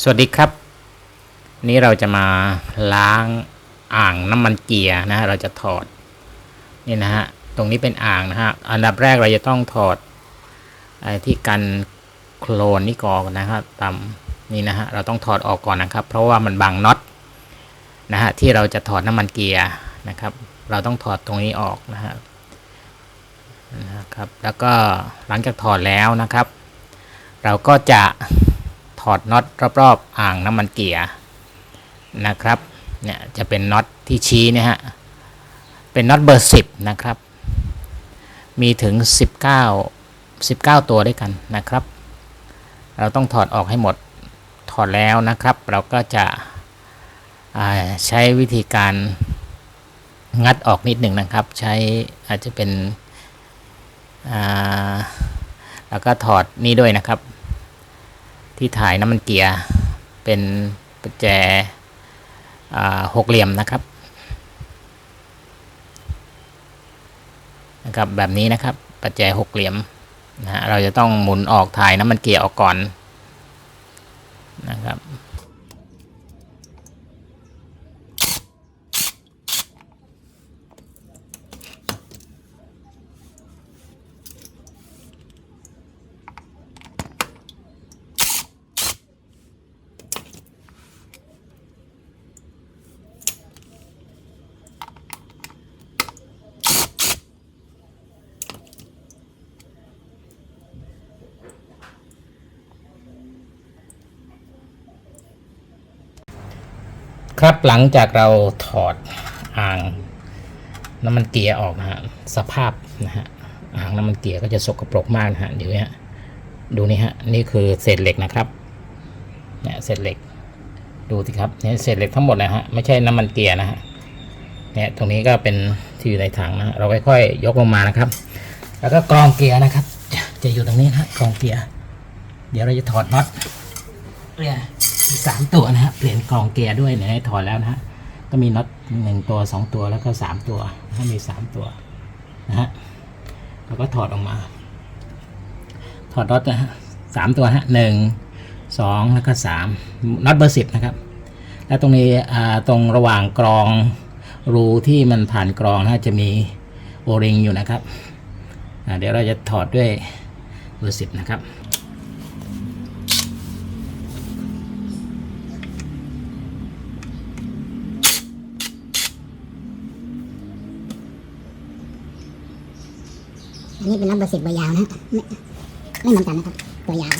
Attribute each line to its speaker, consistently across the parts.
Speaker 1: สวัสดีครับ นี่เราจะมาล้างอ่างน้ำมันเกียร์นะฮะเราจะถอดนี่นะฮะตรงนี้เป็นอ่างนะฮะอันดับแรกเราจะต้องถอดไอ้ที่กันโคลนนี่ก่อนนะครับตามนี่นะฮะเราต้องถอดออกก่อนนะครับ เพราะว่ามันบังน็อตนะฮะที่เราจะถอดน้ำมันเกียร์นะครับ เราต้องถอดตรงนี้ออกนะฮะนะครับแล้วก็หลังจากถอดแล้วนะครับ เราก็จะ ถอดน็อตรอบๆอ่างน้ำมันเกียร์นะครับเนี่ยจะเป็นน็อตที่ชี้นี่ยฮะเป็นน็อตเบอร์ 10 นะครับ มีถึง 19 19 ตัวด้วยกันนะครับ เราต้องถอดออกให้หมดถอดแล้วนะครับ เราก็จะใช้วิธีการงัดออกนิดหนึ่งนะครับ ใช้อาจจะเป็นอ่าแล้วก็ถอดนี่ด้วยนะครับ ที่ถ่ายน้ำมันเกียร์เป็นประแจหกเหลี่ยมนะครับนะครับแบบนี้นะครับประแจหกเหลี่ยมนะฮะเราจะต้องหมุนออกถ่ายน้ำมันเกียร์ออกก่อนนะครับ ครับหลังจากเราถอดอ่างน้ำมันเกียร์ออกนะฮะสภาพนะฮะอ่างน้ำมันเกียร์ก็จะสกปรกมากนะฮะเดี๋ยวนี้ดูนี่ฮะนี่คือเศษเหล็กนะครับเนี่ยเศษเหล็ก ดูสิครับเนี่ยเศษเหล็กทั้งหมดนะฮะไม่ใช่น้ำมันเกียร์นะฮะเนี่ยตรงนี้ก็เป็นที่อยู่ในถังนะเราค่อยๆยกลงมานะครับ แล้วก็กรองเกียร์นะครับ จะอยู่ตรงนี้นะฮะกรองเกียร์เดี๋ยวเราจะถอดน็อตเนี่ย สามตัวนะฮะเปลี่ยนกล่องเกียร์ด้วยเนี่ยให้ถอดแล้วนะฮะก็มีน็อตหนึ่งตัวสองตัวแล้วก็สามตัวนะฮะมีสามตัวนะฮะแล้วก็ถอดออกมา ถอดน็อตนะฮะสามตัวฮะหนึ่งสองแล้วก็สามน็อตเบอร์สิบนะครับ แล้วตรงนี้อ่าตรงระหว่างกรองรูที่มันผ่านกรองนะจะมีโอริงอยู่นะครับเดี๋ยวเราจะถอดด้วยเบอร์สิบนะครับ
Speaker 2: อันนี้เป็นนับเบอร์สิบเบอร์ยาวนะฮะไม่ไม่เหมือนกันนะครับ ตัวยาว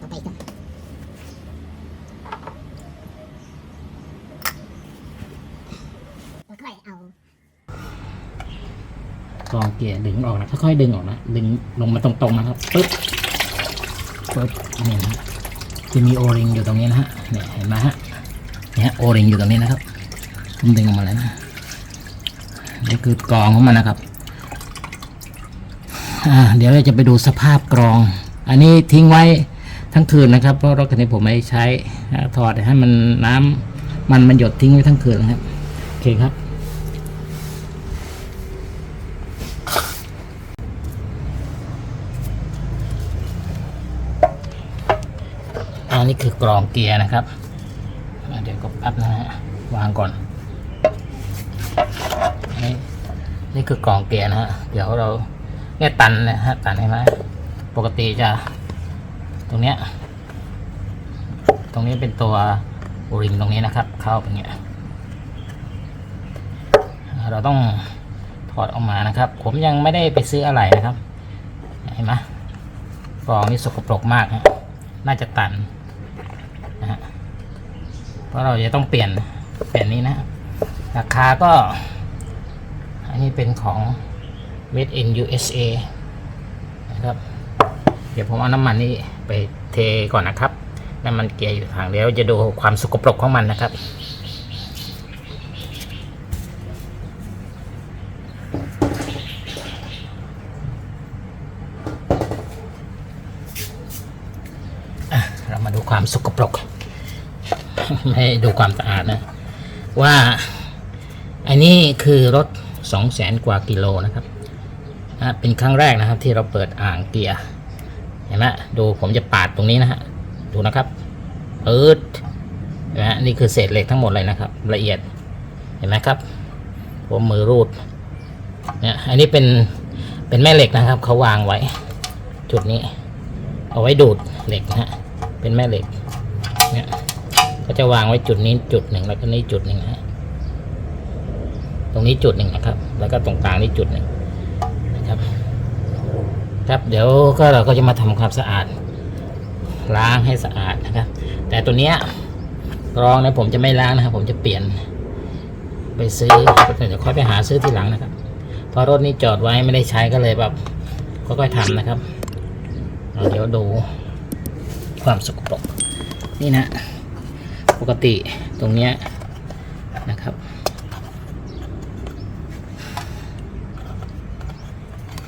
Speaker 2: ต่อไปอีกครับค่อยๆเอา
Speaker 1: กรอง เกียร์ดึงออกนะค่อยๆดึงออกนะดึงลงมาตรงๆนะครับปึ๊บปึ๊บนี่นะจะมีโอริงอยู่ตรงนี้นะฮะเนี่ยเห็นไหมฮะเนี่ยฮะโอริงอยู่ตรงนี้นะครับผมดึงออกมาแล้วนะนี่คือกรองของมันนะครับเดี๋ยวเราจะไปดูสภาพกรอง อันนี้ทิ้งไว้ทั้งคืนนะครับ เพราะรถคันนี้ผมไม่ใช้ถอดให้มันน้ำมันมันหยดทิ้งไว้ทั้งคืนนะครับโอเคครับ นนี้คือกรองเกียร์นะครับเดี๋ยวก็แป๊บนะฮะวางก่อน นี่นี่คือกรองเกียร์นะฮะเดี๋ยวเราเนี่ยตันนะฮะตันใช่ไหมปกติจะ ตรงเนี้ยตรงนี้เป็นตัวโอริงตรงนี้นะครับ เข้าเป็นเงี้ยเราต้องถอดออกมานะครับ ผมยังไม่ได้ไปซื้ออะไรนะครับเห็นไหมกรองนี่สกปรกมากฮะน่าจะตัน เพราะเราจะต้องเปลี่ยนเปลี่ยนนี้นะ ราคาก็ อันนี้เป็นของ made in USA นะครับ เดี๋ยวผมเอาน้ำมันนี้ไปเทก่อนนะครับน้ำมันเกียร์อยู่ทางแล้วจะดูความสกปรกของมันนะครับ ความสกปรก ไม่ ให้ดูความสะอาดนะ ว่าอันนี้คือรถสองแสนกว่ากิโลนะครับนะเป็นครั้งแรกนะครับ ที่เราเปิดอ่างเกียร์เห็นไหมดูผมจะปาดตรงนี้นะฮะดูนะครับเปิดเห็นไหมนี่คือเศษเหล็กทั้งหมดเลยนะครับ ละเอียดเห็นไหมครับผมมือรูดเนี่ยอันนี้เป็นเป็นแม่เหล็กนะครับเขาวางไว้ จุดนี้ เอาไว้ดูดเหล็กนะฮะเป็นแม่เหล็กเนี่ย ก็จะวางไว้จุดนี้จุดหนึ่งแล้วก็นี่จุดหนึ่งนะฮะตรงนี้จุดหนึ่งนะครับ แล้วก็ตรงกลางนี่จุดหนึ่งนะครับ ครับเดี๋ยวก็เราก็จะมาทำความสะอาด ล้างให้สะอาดนะครับ แต่ตัวเนี้ยรองนี่ยผมจะไม่ล้างนะครับ ผมจะเปลี่ยน ไปซื้อเดี๋ยวค่อยไปหาซื้อทีหลังนะครับเพราะรถนี้จอดไว้ไม่ได้ใช้ก็เลยแบบค่อยๆทำนะครับเเดี๋ยวดูความสกปรกนี่นะ ปกติตรงเนี้ยนะครับ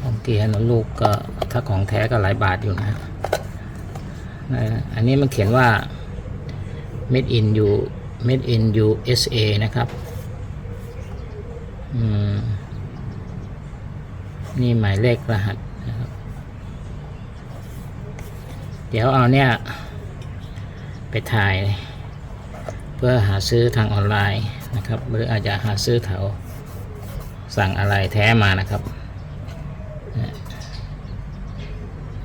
Speaker 1: ของเกียร์นลูกก็ถ้าของแท้ก็หลายบาทอยู่นะนะอันนี้มันเขียนว่า made in U made in USA นะครับอืมนี่หมายเลขรหัสนะครับ เดี๋ยวเอาเนี่ย ไปถ่ายเพื่อหาซื้อทางออนไลน์นะครับ หรืออาจจะหาซื้อแถวสั่งอะไรแท้มานะครับ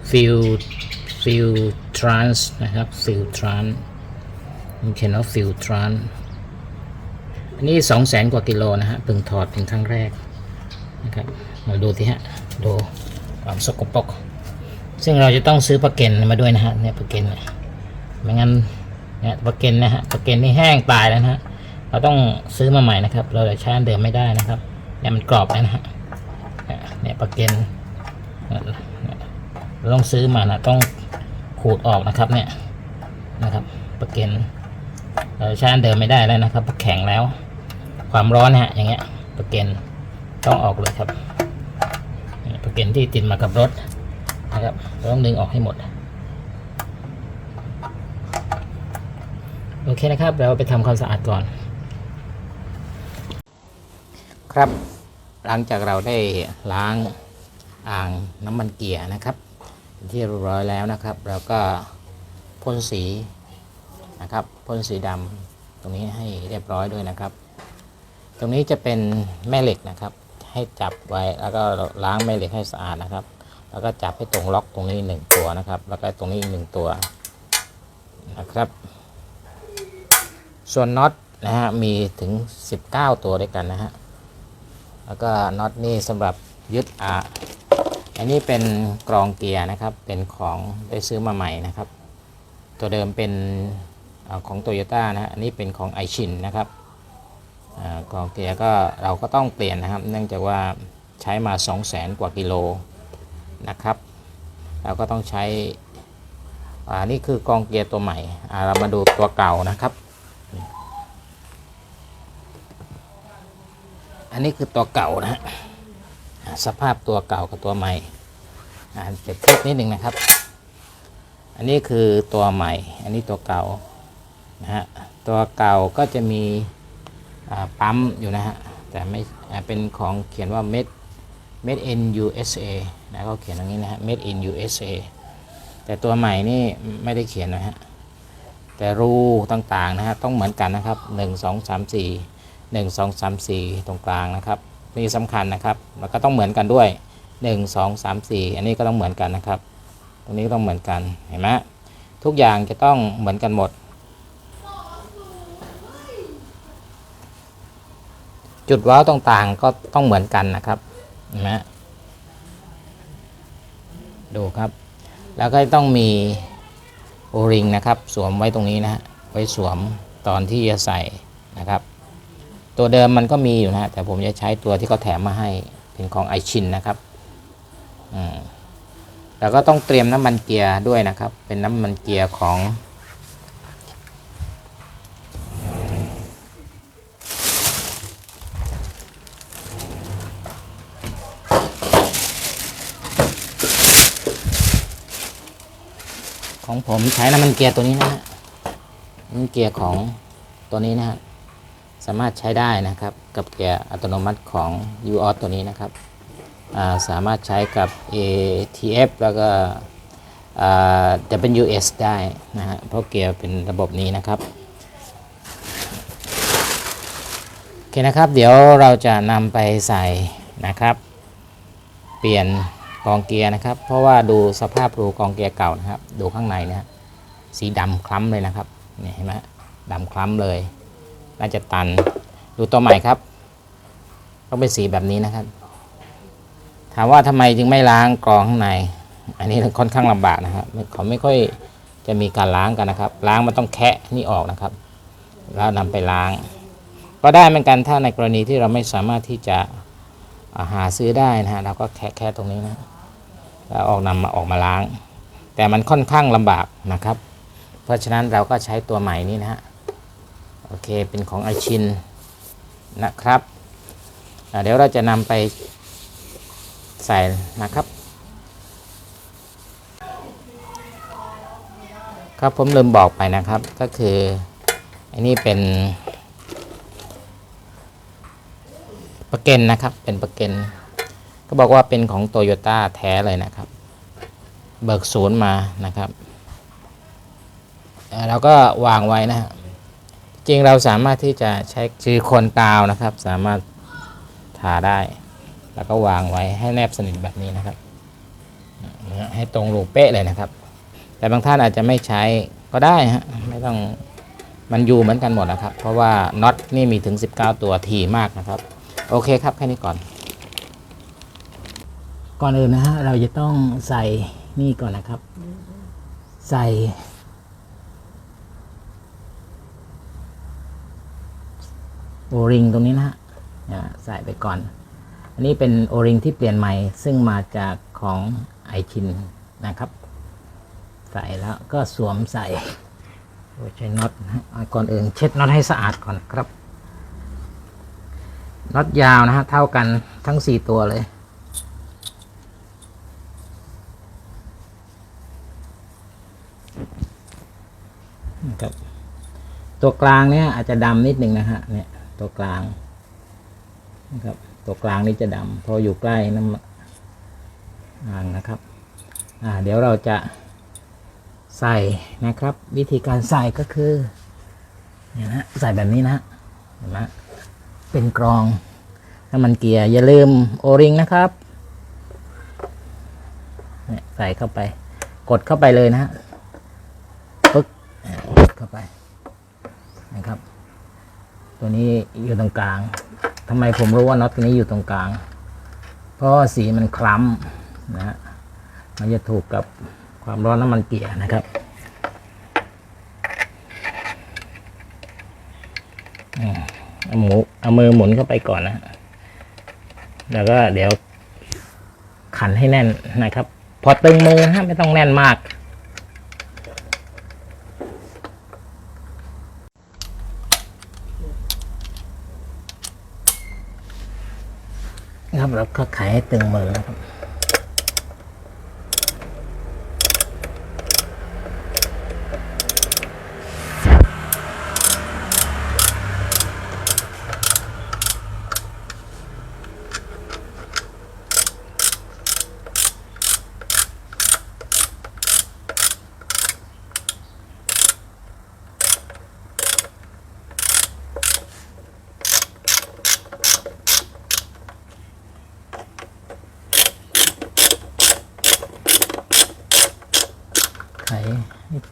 Speaker 1: ฟิลฟิลทรานส์นะครับฟิลทรานส์มันเขียนว่าฟิลทรานส์อันนี้สองแสนกว่ากิโลนะฮะเพิ่งถอดเป็นครั้งแรกนะครับมาดูที่ฮะดูความสกปรกซึ่งเราจะต้องซื้อปลาเก็นมาด้วยนะฮะเนี่ยปลาเก็นเนี่ยไม่งั้น นี่ยปลาเก็นนะฮะปลาเก็นนี่แห้งตายแล้วนะฮะเราต้องซื้อมาใหม่นะครับ เราจะใช้อันเดิมไม่ได้นะครับเนี่ยมันกรอบแล้วนะฮะเนี่ยปลาเก็นเราต้องซื้อมานะต้องขูดออกนะครับเนี่ยนะครับปลาเก็นเราใช้อันเดิมไม่ได้แล้วนะครับเพราแข็งแล้ว ความร้อนนะฮะอย่างเงี้ยปลาเก็นต้องออกเลยครับปลาเก็นที่ติดมากับรถนะครับเราต้องดึงออกให้หมด โอ เคนะครับ เราไปทำความสะอาดก่อน ครับ หลังจากเราได้ล้างอ่างน้ำมันเกียร์นะครับ ที่เรียบร้อยแล้วนะครับ เราก็พ่นสีนะครับพ่นสีดำตรงนี้ให้เรียบร้อยด้วยนะครับ ตรงนี้จะเป็นแม่เหล็กนะครับ ให้จับไว้แล้วก็ล้างแม่เหล็กให้สะอาดนะครับ แล้วก็จับให้ตรงล็อกตรงนี้หนึ่งตัวนะครับ แล้วก็ตรงนี้อีกหนึ่งตัวนะครับ ส่วนน็อตนะฮะมีถึง 19 ตัวด้วยกันนะฮะแล้วก็น็อตนี่สำหรับยึดอะอันนี้เป็นกรองเกียร์นะครับเป็นของได้ซื้อมาใหม่นะครับ ตัวเดิมเป็นอของโตโยต้านะฮะอันนี้เป็นของไอชินนะครับกรองเกียร์ก็เราก็ต้องเปลี่ยนนะครับ เนื่องจากว่าใช้มา 2 0 0แสนกว่ากิโลนะครับ เราก็ต้องใช้ อ่า นี่คือกรองเกียร์ตัวใหม่ อ่า เรามาดูตัวเก่านะครับ อันนี้คือตัวเก่านะฮะสภาพตัวเก่ากับตัวใหม่อ่าเปรียบเทียบนิดหนึ่งนะครับ อันนี้คือตัวใหม่ อันนี้ตัวเก่านะฮะตัวเก่าก็จะมีปั๊มอยู่นะฮะแต่ไม่เป็นของเขียนว่า made made in USA นะเขาเขียนอย่างนี้นะฮะ made in USA แต่ตัวใหม่นี่ไม่ได้เขียนนะฮะ แต่รูต่างๆนะฮะต้องเหมือนกันนะครับ 1 2 3 4 1 2 3 4 ตรงกลางนะครับนี่สำคัญนะครับแล้วก็ต้องเหมือนกันด้วย 1 2 3 4 อันนี้ก็ต้องเหมือนกันนะครับ ตรงนี้ต้องเหมือนกันเห็นไหมทุกอย่างจะต้องเหมือนกันหมด จุดว้าวต่างๆก็ต้องเหมือนกันนะครับเห็นไหมดูครับ แล้วก็ต้องมี โอริงนะครับ สวมไว้ตรงนี้นะฮะไว้สวมตอนที่จะใส่นะครับ ตัวเดิมมันก็มีอยู่นะฮะแต่ผมจะใช้ตัวที่เขาแถมมาให้เป็นของไอชินนะครับอืมแล้วก็ต้องเตรียมน้ำมันเกียร์ด้วยนะครับ เป็นน้ำมันเกียร์ของ ของผมใช้น้ำมันเกียร์ตัวนี้นะฮะนี่เกียร์ของตัวนี้นะฮะสามารถใช้ได้นะครับกับเกียร์อัตโนมัติของ u o s ตัวนี้นะครับาสามารถใช้กับ ATF แล้วก็ WS ได้นะฮะเพราะเกียร์เป็นระบบนี้นะครับโอเคนะครับ เดี๋ยวเราจะนำไปใส่นะครับ เปลี่ยน กองเกียร์นะครับ เพราะว่าดูสภาพรูกองเกียร์เก่านะครับ ดูข้างในนะฮะสีดำคล้ำเลยนะครับนี่เห็นไหมดำคล้ำเลย น่าจะตัน ดูตัวใหม่ครับต้องเป็นสีแบบนี้นะครับ ถามว่าทำไมจึงไม่ล้างกรองข้างใน อันนี้ค่อนข้างลำบากนะครับเขาไม่ค่อยจะมีการล้างกันนะครับ ล้างมันต้องแคะนี่ออกนะครับ แล้วนำไปล้าง ก็ได้เหมือนกันถ้าในกรณีที่เราไม่สามารถที่จะาหาซื้อได้นะฮะเราก็แคะแค่ตรงนี้นะ แล้วออกนำมาออกมาล้าง แต่มันค่อนข้างลำบากนะครับ เพราะฉะนั้นเราก็ใช้ตัวใหม่นี้นะฮะโอเคเป็นของไอชินนะครับเดี๋ยวเราจะนำไปใส่นะครับ ครับผมลืมบอกไปนะครับก็คืออันนี้เป็นประเกันนะครับเป็นประเกัน ก็บอกว่าเป็นของโตโยต้าแท้เลยนะครับ เบิกศูนย์มานะครับเราก็วางไว้นะฮะจริงเราสามารถที่จะใช้ซิลิโคนกาวนะครับ สามารถทาได้ แล้วก็วางไว้ให้แนบสนิทแบบนี้นะครับ ให้ตรงรูเป๊ะเลยนะครับ แต่บางท่านอาจจะไม่ใช้ก็ได้ฮะไม่ต้องมันอยู่เหมือนกันหมดนะครับ เพราะว่าน็อตนี่มีถึง 19 ตัวทีมากนะครับ โอเคครับ แค่นี้ก่อน ก่อนอื่นนะฮะเราจะต้องใส่นี่ก่อนนะครับ ใส่โอริงตรงนี้นะฮะใส่ไปก่อน อันนี้เป็นโอริงที่เปลี่ยนใหม่ ซึ่งมาจากของไอชินนะครับ ใส่แล้วก็สวมใส่โดยใช้น็อตนะฮะก่อนอื่นเช็ดน็อตให้สะอาดก่อนครับน็อตยาวนะฮะเท่ากันทั้ง 4 ตัวเลย ครับ ตัวกลางเนี่ยอาจจะดำนิดหนึ่งนะฮะเนี่ยตัวกลางนะครับตัวกลางนี่จะดำเพราะอยู่ใกล้น้ำอ่างนะครับอ่าเดี๋ยวเราจะใส่นะครับ วิธีการใส่ก็คือเนี่ยนะใส่แบบนี้นะฮะเห็นไหมเป็นกรองน้ำมันเกียร์อย่าลืมโอริงนะครับเนี่ยใส่เข้าไป กดเข้าไปเลยนะฮะปึ๊กอ่ากดเข้าไปนะครับ ตัวนี้อยู่ตรงกลางทำไมผมรู้ว่าน็อตตัวนี้อยู่ตรงกลาง เพราะสีมันคล้ำนะฮะมันจะถูกกับความร้อนน้ำมันเกียร์นะครับเอาหมูเอามือหมุนเข้าไปก่อนนะ แล้วก็เดี๋ยวขันให้แน่นนะครับ พอตึงมือนะฮะไม่ต้องแน่นมาก ครับแล้วก็ขายให้ตึงมือนะครับ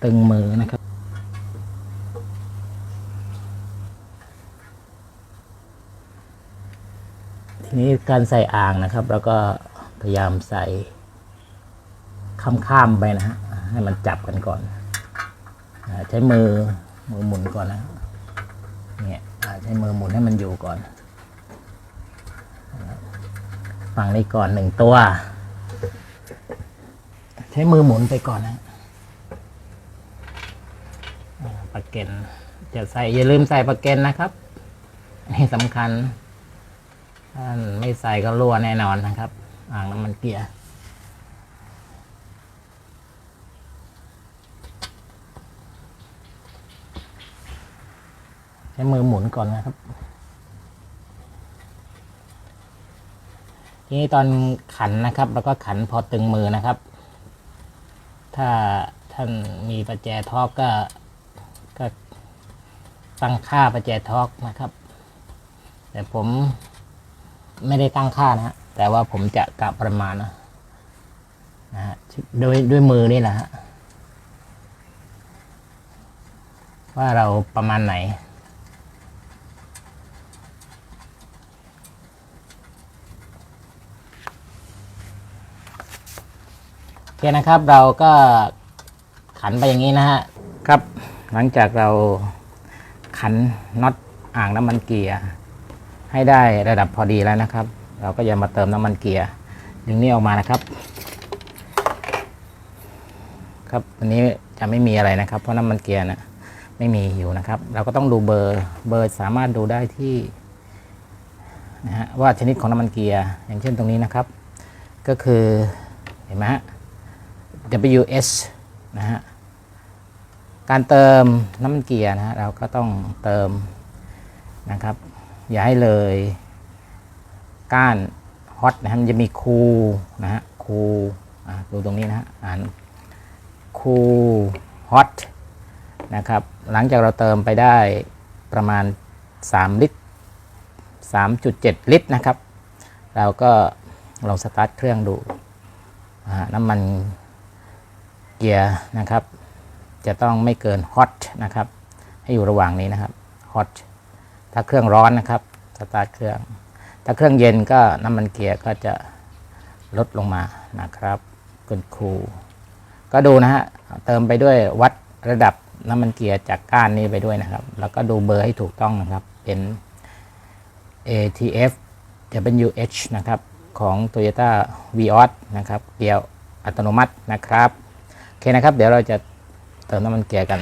Speaker 1: ตึงมือนะครับ ทีนี้การใส่อ่างนะครับ แล้วก็พยายามใส่ข้ามๆไปนะฮะให้มันจับกันก่อน ใช้มือมือหมุนก่อนนะเนี่ยใช้มือหมุนให้มันอยู่ก่อน ฝั่งนี้ก่อนหนึ่งตัว ใช้มือหมุนไปก่อนนะ อ่าเกนจะใส่อย่าลืมใส่ปาเกนนะครับนี่สำคัญถ้าไม่ใส่ก็รั่วแน่นอนนะครับ อ่างน้ำมันเกียร์ช้มือหมุนก่อนนะครับ ทีนี้ตอนขันนะครับ แล้วก็ขันพอตึงมือนะครับ ถ้าท่านมีประแจทอกก็ ตั้งค่าประแจท็อกนะครับ แต่ผมไม่ได้ตั้งค่านะฮะแต่ว่าผมจะกะประมาณนะนะฮะด้วยด้วยมือนี่แหละฮะว่าเราประมาณไหนโอเคนะครับเราก็ขันไปอย่างนี้นะฮะครับ หลังจากเรา ขันน็อตอ่างน้ำมันเกียร์ให้ได้ระดับพอดีแล้วนะครับ เราก็จะมาเติมน้ำมันเกียร์ดึงนี้ออกมานะครับ ครับวันนี้จะไม่มีอะไรนะครับ เพราะน้ำมันเกียร์นะไม่มีอยู่นะครับ เราก็ต้องดูเบอร์เบอร์สามารถดูได้ที่นะฮะว่าชนิดของน้ำมันเกียร์อย่างเช่นตรงนี้นะครับ ก็คือเห็นไหมฮะ WS นะฮะ การเติมน้ำมันเกียร์นะฮะเราก็ต้องเติมนะครับ อย่าให้เลยก้านฮอตนะฮะมันจะมีคูนะฮะคูดูตรงนี้นะฮะอ่านคูฮอตนะครับ หลังจากเราเติมไปได้ประมาณ 3 ลิตร 3.7 ลิตรนะครับ เราก็ลองสตาร์ทเครื่องดูน้ำมันเกียร์นะครับ จะต้องไม่เกินฮอตนะครับ ให้อยู่ระหว่างนี้นะครับฮอตถ้าเครื่องร้อนนะครับสตาร์ทเครื่อง ถ้าเครื่องเย็นก็น้ำมันเกียร์ก็จะลดลงมานะครับเกินคูลก็ดูนะฮะเติมไปด้วยวัดระดับน้ำมันเกียร์จากก้านนี้ไปด้วยนะครับ แล้วก็ดูเบอร์ให้ถูกต้องนะครับ เป็น ATF WH นะครับของ Toyota Vios นะครับ เกียร์อัตโนมัตินะครับ โอเคนะครับ เดี๋ยวเราจะ เติมน้ำมันเกียร์กัน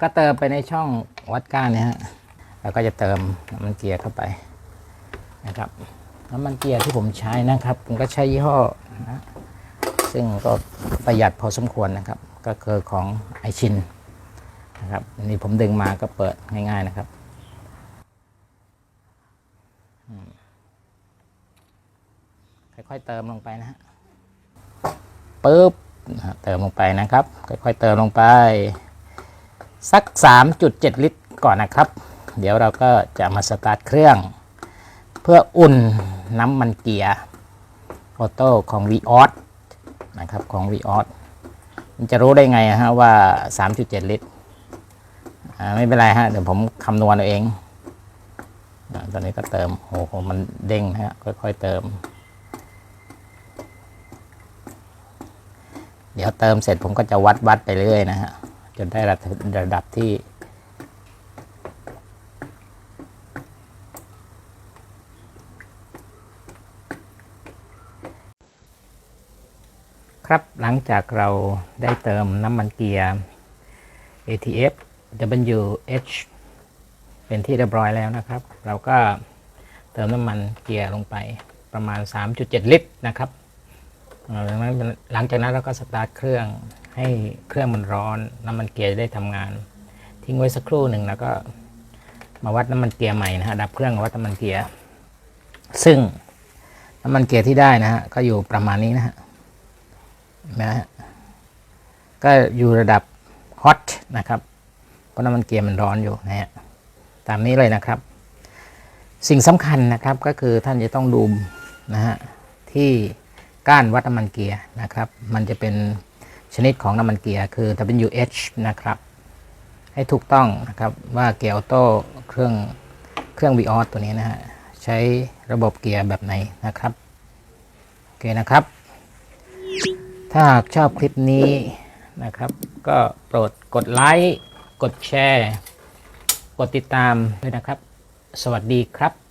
Speaker 1: ก็เติมไปในช่องวัดก้านเนี่ยฮะเราก็จะเติมน้ำมันเกียร์เข้าไปนะครับ น้ำมันเกียร์ที่ผมใช้นะครับผมก็ใช้ยี่ห้อนะซึ่งก็ประหยัดพอสมควรนะครับ ก็คือของไอชินนะครับอันนี้ผมดึงมาก็เปิดง่ายๆนะครับค่อยๆเติมลงไปนะฮะปุ๊บ เติมลงไปนะครับ ค่อยๆเติมลงไป สัก 3.7 ลิตรก่อนนะครับ เดี๋ยวเราก็จะมาสตาร์ทเครื่อง เพื่ออุ่นน้ำมันเกียร์ออโต้ของ v ีออสนะครับของ v ีออสมันจะรู้ได้ไงฮะว่า 3.7 ลิตรไม่เป็นไรฮะเดี๋ยวผมคำนวณเอาเองอตอนนี้ก็เติมโอ้โหมันเด้งนะฮะค่อยๆเติม เดี๋ยวเติมเสร็จผมก็จะวัดวัดไปเรื่อยนะฮะ จนได้ระดับระดับที่ครับหลังจากเราได้เติมน้ำมันเกียร์ ATF WH เป็นที่เรียบร้อยแล้วนะครับ เราก็เติมน้ำมันเกียร์ลงไปประมาณ 3.7 ลิตรนะครับ หลังจากนั้นหลังจากนั้นเราก็สตาร์ทเครื่องให้เครื่องมันร้อนน้ำมันเกียร์ได้ทำงาน ทิ้งไว้สักครู่หนึ่งแล้วก็มาวัดน้ำมันเกียร์ใหม่นะฮะดับเครื่องวัดน้ำมันเกียร์ซึ่งน้ำมันเกียร์ที่ได้นะฮะก็อยู่ประมาณนี้นะฮะนไหมฮะก็อยู่ระดับฮอตนะครับเพราะน้ำมันเกียร์มันร้อนอยู่นะฮะตามนี้เลยนะครับ สิ่งสำคัญนะครับก็คือท่านจะต้องดูนะฮะที่ ก้านวัดน้ำมันเกียร์นะครับ มันจะเป็นชนิดของน้ำมันเกียร์คือ WH นะครับ ให้ถูกต้องนะครับว่าเกียร์ออโต้เครื่องเครื่อง v ีออตัวนี้นะฮะใช้ระบบเกียร์แบบไหนนะครับโอเคนะครับ ถ้าหากชอบคลิปนี้นะครับ ก็โปรดกดไลค์กดแชร์ กดติดตามด้วยนะครับ สวัสดีครับ